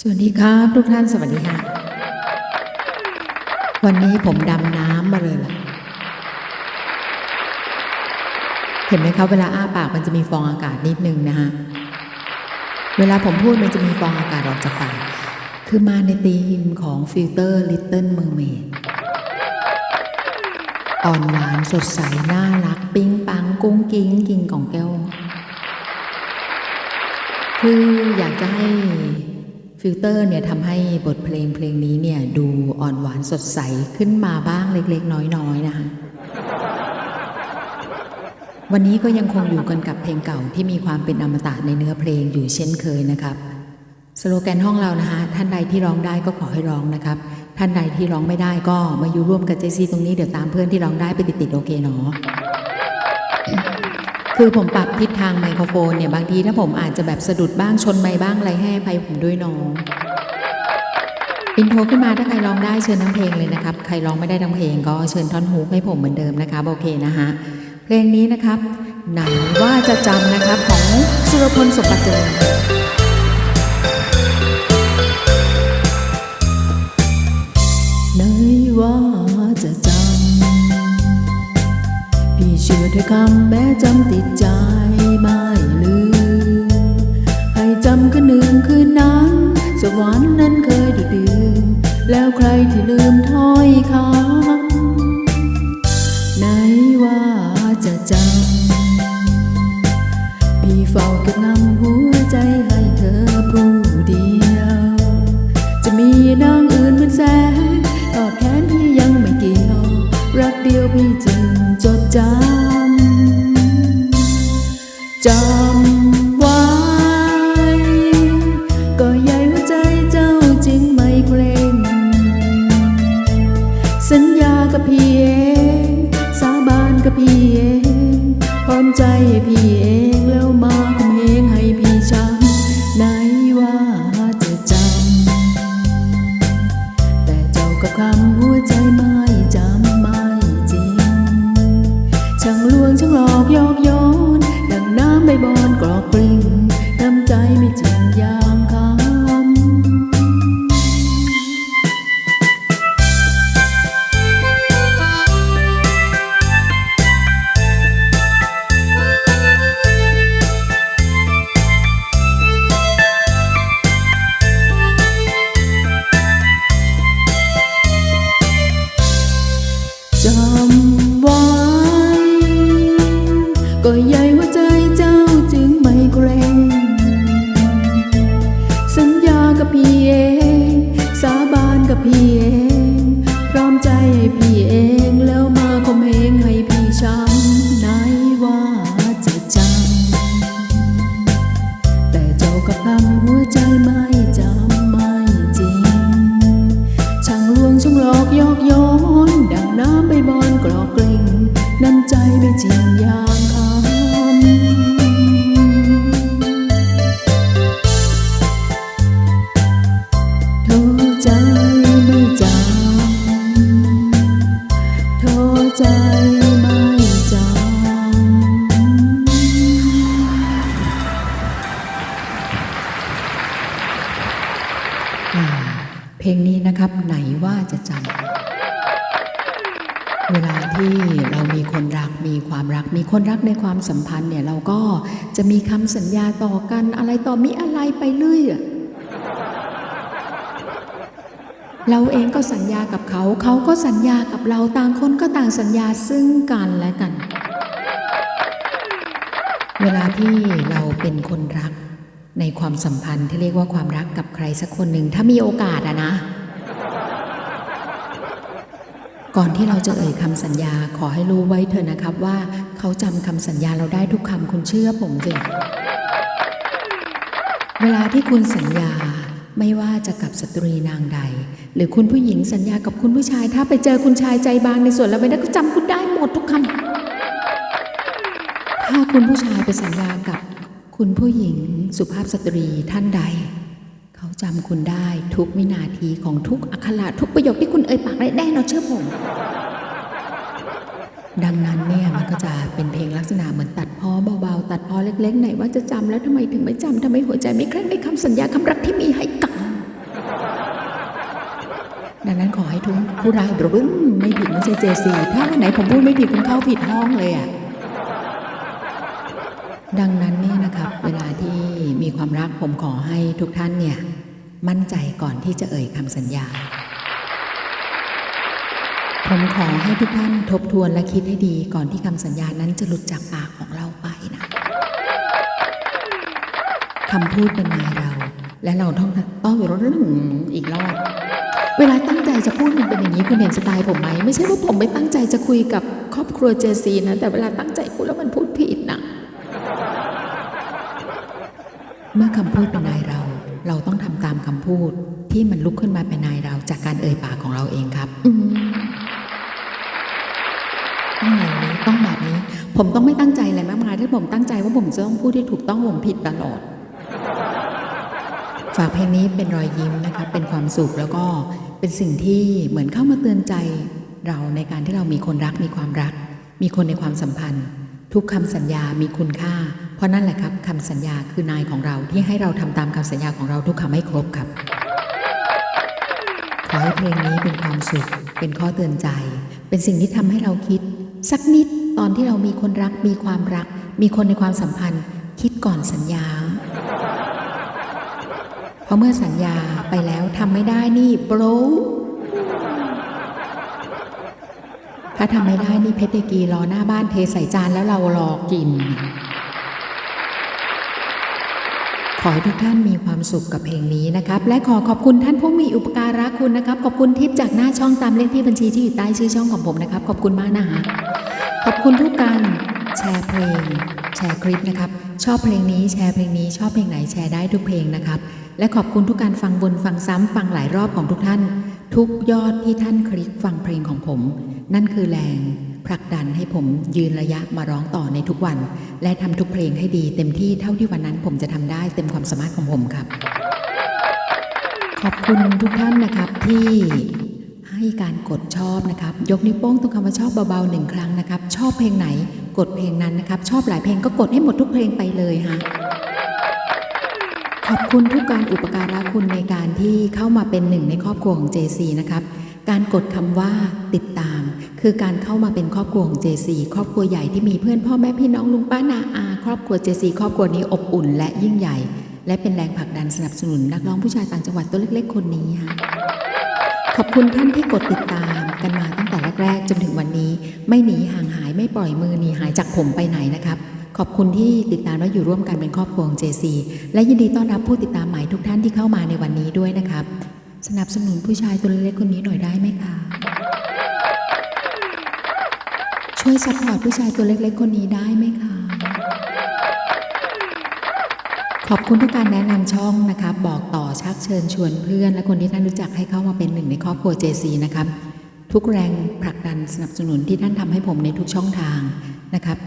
สวัสดีครับ ทุกท่านสวัสดีค่ะ วันนี้ผมดำน้ำมาเลยล่ะ เห็นไหมครับเวลาอ้าปากมันจะมีฟองอากาศนิดนึงนะฮะเวลาผมพูดมันจะมีฟองอากาศออกจากปาก คือมาในธีมของฟิลเตอร์ Little Mermaid อ่อนหวานสดใส น่ารัก ปิ๊งปัง กุ้งกิ้งกิงของแก้ว คืออยากจะให้ ฟิลเตอร์เนี่ยทำให้บทเพลงเพลงนี้เนี่ยดูอ่อนหวานสดใสขึ้นมาบ้างเล็กๆ น้อยๆนะคะ วันนี้ก็ยังคงอยู่กันกับเพลงเก่าที่มีความเป็นอมตะในเนื้อเพลงอยู่เช่นเคยนะครับ สโลแกนห้องเรานะคะ ท่านใดที่ร้องได้ก็ขอให้ร้องนะครับ ท่านใดที่ร้องไม่ได้ก็มาอยู่ร่วมกับเจซี่ตรงนี้เดี๋ยวตามเพื่อนที่ร้องได้ไปติดๆโอเคเนาะ คือผมปรับทิศทางไมโครโฟนเนี่ย บางทีถ้าผมอาจจะแบบสะดุดบ้างชนไม้บ้างอะไรให้อภัยผมด้วยน้องอินโทรขึ้นมาถ้าใครร้องได้เชิญทั้งเพลงเลยนะครับ ใครร้องไม่ได้ทั้งเพลงก็เชิญท่อนฮุกให้ผมเหมือนเดิมนะครับโอเคนะฮะเพลงนี้นะครับไหนว่าจะจำนะครับของสุรพลสมบัติเจริญไหนว่าจะจ พี่เชื่อถ้อยคำแม้จำติดใจไม่ลืม ให้จำคืนหนึ่งคืนนั้น สวรรค์นั้นเคยดูดดื่มแล้วใครที่ลืมถ้อยคำ จำไว้ ก็ใหญ่หัวใจเจ้าจึงไม่เกรงสัญญากับพี่เอง สาบานกับพี่เองพร้อมใจให้พี่เองแล้วมาคมเหงให้พี่ช้ำไหนว่าจะจำแต่เจ้ากับคำหัวใจไม่จำไม่จริงช่างลวงช่างหลอกยอกยอ คำ ที่เรามีคนรักมีความรัก มีคนรักในความสัมพันธ์เนี่ยเราก็จะมีคำสัญญาต่อกันอะไรต่อมีอะไรไปเรื่อยเราเองก็สัญญากับเขา เขาก็สัญญากับเราต่างคนก็ต่างสัญญาซึ่งกันและกัน เวลาที่เราเป็นคนรักในความสัมพันธ์ที่เรียกว่าความรักกับใครสักคนหนึ่งถ้ามีโอกาสอะนะ ก่อนที่เราจะเอ่ยคำสัญญาขอให้รู้ไว้เถอะนะครับว่าเขาจำคำสัญญาเราได้ทุกคำคุณเชื่อผมสิเวลาที่คุณสัญญาไม่ว่าจะกับสตรีนางใด หรือคุณผู้หญิงสัญญากับคุณผู้ชาย ถ้าไปเจอคุณชายใจบางในส่วนแล้วไม่ได้ก็จำคุณได้หมดทุกคำถ้าคุณผู้ชายไปสัญญากับคุณผู้หญิงสุภาพสตรีท่านใด จำคุณได้ทุกวินาทีของทุกอักขระทุกประโยคที่คุณเอ่ยปากได้แน่นอนเชื่อผม ดังนั้นเนี่ยมันก็จะเป็นเพลงลักษณะเหมือนตัดพ้อเบาๆ ตัดพ้อเล็กๆไหนว่าจะจำแล้วทำไมถึงไม่จำทำไมหัวใจไม่แคร่งในคำสัญญาคำรักที่มีให้กันดังนั้นขอให้ทุกผู้รายบรึ้มไม่ผิดไม่ใช่เจซีถ้าวันไหนผมพูดไม่ผิดคุณเข้าผิดห้องเลยอะ่ะดังนั้นเนี่ยนะครับเวลาที่มีความรักผมขอให้ทุกท่านเนี่ย มั่นใจก่อนที่จะเอ่ยคำสัญญา ผมขอให้ทุกท่านทบทวนและคิดให้ดีก่อนที่คำสัญญานั้นจะหลุดจากปากของเราไปนะคำพูดเป็นนายเรา และเราต้องต้องรื่องอีกรอบเวลาตั้งใจจะพูดมันเป็นอย่างนี้คุณเห็นสไตล์ผมไหมไม่ใช่ว่าผมไม่ตั้งใจจะคุยกับครอบครัวเจซีนะ แต่เวลาตั้งใจพูดแล้วมันพูดผิดนะเมื่อคำพูดเป็นนายเรา เราต้องทำตามคำพูดที่มันลุกขึ้นมาเป็นนายเราจากการเอ่ยปากของเราเองครับอืมต้องแบบนี้ต้องแบบนี้ ผมต้องไม่ตั้งใจอะไรมากมายถ้าผมตั้งใจว่าผมจะต้องพูดที่ถูกต้องผมผิดตลอด ฝากเพลงนี้เป็นรอยยิ้มนะครับเป็นความสุขแล้วก็เป็นสิ่งที่เหมือนเข้ามาเตือนใจเราในการที่เรามีคนรักมีความรัก มีคนในความสัมพันธ์ ทุกคำสัญญามีคุณค่า เพราะนั่นแหละครับคำสัญญาคือนายของเราที่ให้เราทำตามคำสัญญาของเราทุกคำให้ครบครับ ขอให้เพลงนี้เป็นความสุข เป็นข้อเตือนใจ เป็นสิ่งที่ทำให้เราคิด สักนิดตอนที่เรามีคนรัก มีความรัก มีคนในความสัมพันธ์ คิดก่อนสัญญา เพราะเมื่อสัญญาไปแล้วทำไม่ได้นี่โบร ถ้าทำไม่ได้นี่เพชรเดกีรอหน้าบ้านเทใส่จานแล้วเรารอกิน ขอให้ทุกท่านมีความสุขกับเพลงนี้นะครับ และขอขอบคุณท่านผู้มีอุปการะคุณนะครับ ขอบคุณทิปจากหน้าช่องตามเลขที่บัญชีที่อยู่ใต้ชื่อช่องของผมนะครับ ขอบคุณมากนะคะขอบคุณทุกการแชร์เพลง แชร์คลิปนะครับ ชอบเพลงนี้แชร์เพลงนี้ชอบเพลงไหนแชร์ได้ทุกเพลงนะครับ และขอบคุณทุกการฟังวนฟังซ้ำฟังหลายรอบของทุกท่าน ทุกยอดที่ท่านคลิกฟังเพลงของผม นั่นคือแรงผลักดันให้ผมยืนระยะมาร้องต่อในทุกวัน และทำทุกเพลงให้ดีเต็มที่เท่าที่วันนั้นผมจะทำได้เต็มความสามารถของผมครับ ขอบคุณทุกท่านนะครับที่ให้การกดชอบนะครับ ยกนิ้วโป้งตรงคำว่าชอบเบาๆหนึ่งครั้งนะครับ ชอบเพลงไหนกดเพลงนั้นนะครับ ชอบหลายเพลงก็กดให้หมดทุกเพลงไปเลยฮะ ขอบคุณทุกการอุปการะคุณในการที่เข้ามาเป็นหนึ่งในครอบครัวของ JC นะครับ การกดคำว่าติดตาม คือการเข้ามาเป็นครอบครัวของ JC ครอบครัวใหญ่ที่มีเพื่อนพ่อแม่พี่น้องลุงป้านาอา ครอบครัว JC ครอบครัวนี้อบอุ่น และยิ่งใหญ่ และเป็นแรงผลักดันสนับสนุน นักร้องผู้ชายต่างจังหวัดตัวเล็ก ๆ คนนี้ค่ะขอบคุณท่านที่กดติดตามกันมาตั้งแต่แรกๆจนถึงวันนี้ ไม่หนีห่างหายไม่ปล่อยมือหนีหายจากผมไปไหนนะครับ ขอบคุณที่ติดตามและอยู่ร่วมกันเป็นครอบครัวของ JC และยินดีต้อนรับผู้ติดตามใหม่ทุกท่านที่เข้ามาในวันนี้ด้วยนะครับ สนับสนุนผู้ชายตัวเล็กๆคนนี้หน่อยได้ไหมคะ ช่วยซัพพอร์ตผู้ชายตัวเล็กๆ คนนี้ได้ไหมคะ ขอบคุณทุกการแนะนำช่องนะครับ บอกต่อชักเชิญชวนเพื่อน และคนที่ท่านรู้จักให้เข้ามาเป็นหนึ่งในครอบครัว JC นะครับ ทุกแรงผลักดันสนับสนุนที่ท่านทำให้ผมในทุกช่องทางนะครับ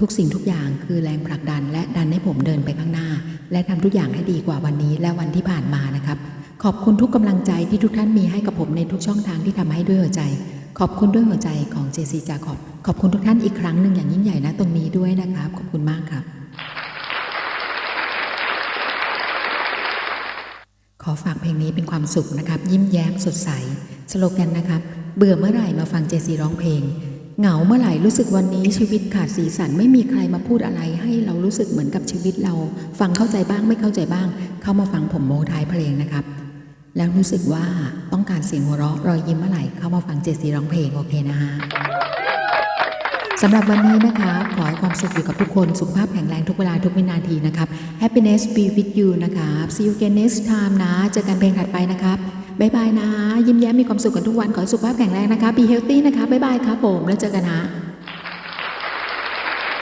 ทุกสิ่งทุกอย่างคือแรงผลักดัน และดันให้ผมเดินไปข้างหน้า และทำทุกอย่างให้ดีกว่าวันนี้และวันที่ผ่านมานะครับ ขอบคุณทุกกำลังใจที่ทุกท่านมีให้กับผมในทุกช่องทางที่ทำให้ด้วยหัวใจ ขอบคุณด้วยหัวใจของ JC จาขอบขอบคุณทุกท่านอีกครั้งหนึ่งอย่างยิ่งใหญ่นะตรงนี้ด้วยนะครับ ขอบคุณมากครับ ขอฝากเพลงนี้เป็นความสุขนะครับ ยิ้มแย้มสดใสสโลแกนนะครับ เบื่อเมื่อไหร่มาฟังเจซีร้องเพลง เหงาเมื่อไหร่รู้สึกวันนี้ชีวิตขาดสีสันไม่มีใครมาพูดอะไร ให้เรารู้สึกเหมือนกับชีวิตเรา ฟังเข้าใจบ้างไม่เข้าใจบ้าง เข้ามาฟังผมโมทายเพลงนะครับ แล้วรู้สึกว่าต้องการเสียงหัวเราะรอยยิ้มเมื่อไหร่เข้ามาฟังเจซีร้องเพลงโอเคนะฮะสำหรับวันนี้นะคะขอให้ความสุขอยู่กับทุกคน สุขภาพแข็งแรงทุกเวลาทุกวินาทีนะครับ Happiness be with you นะครับ See you again next time นะ เจอกันเพลงถัดไปนะครับ บายบายนะ ยิ้มแย้มมีความสุขกันทุกวัน ขอให้สุขภาพแข็งแรงนะคะ Be healthy นะคะบายบายครับผม แล้วเจอกันนะ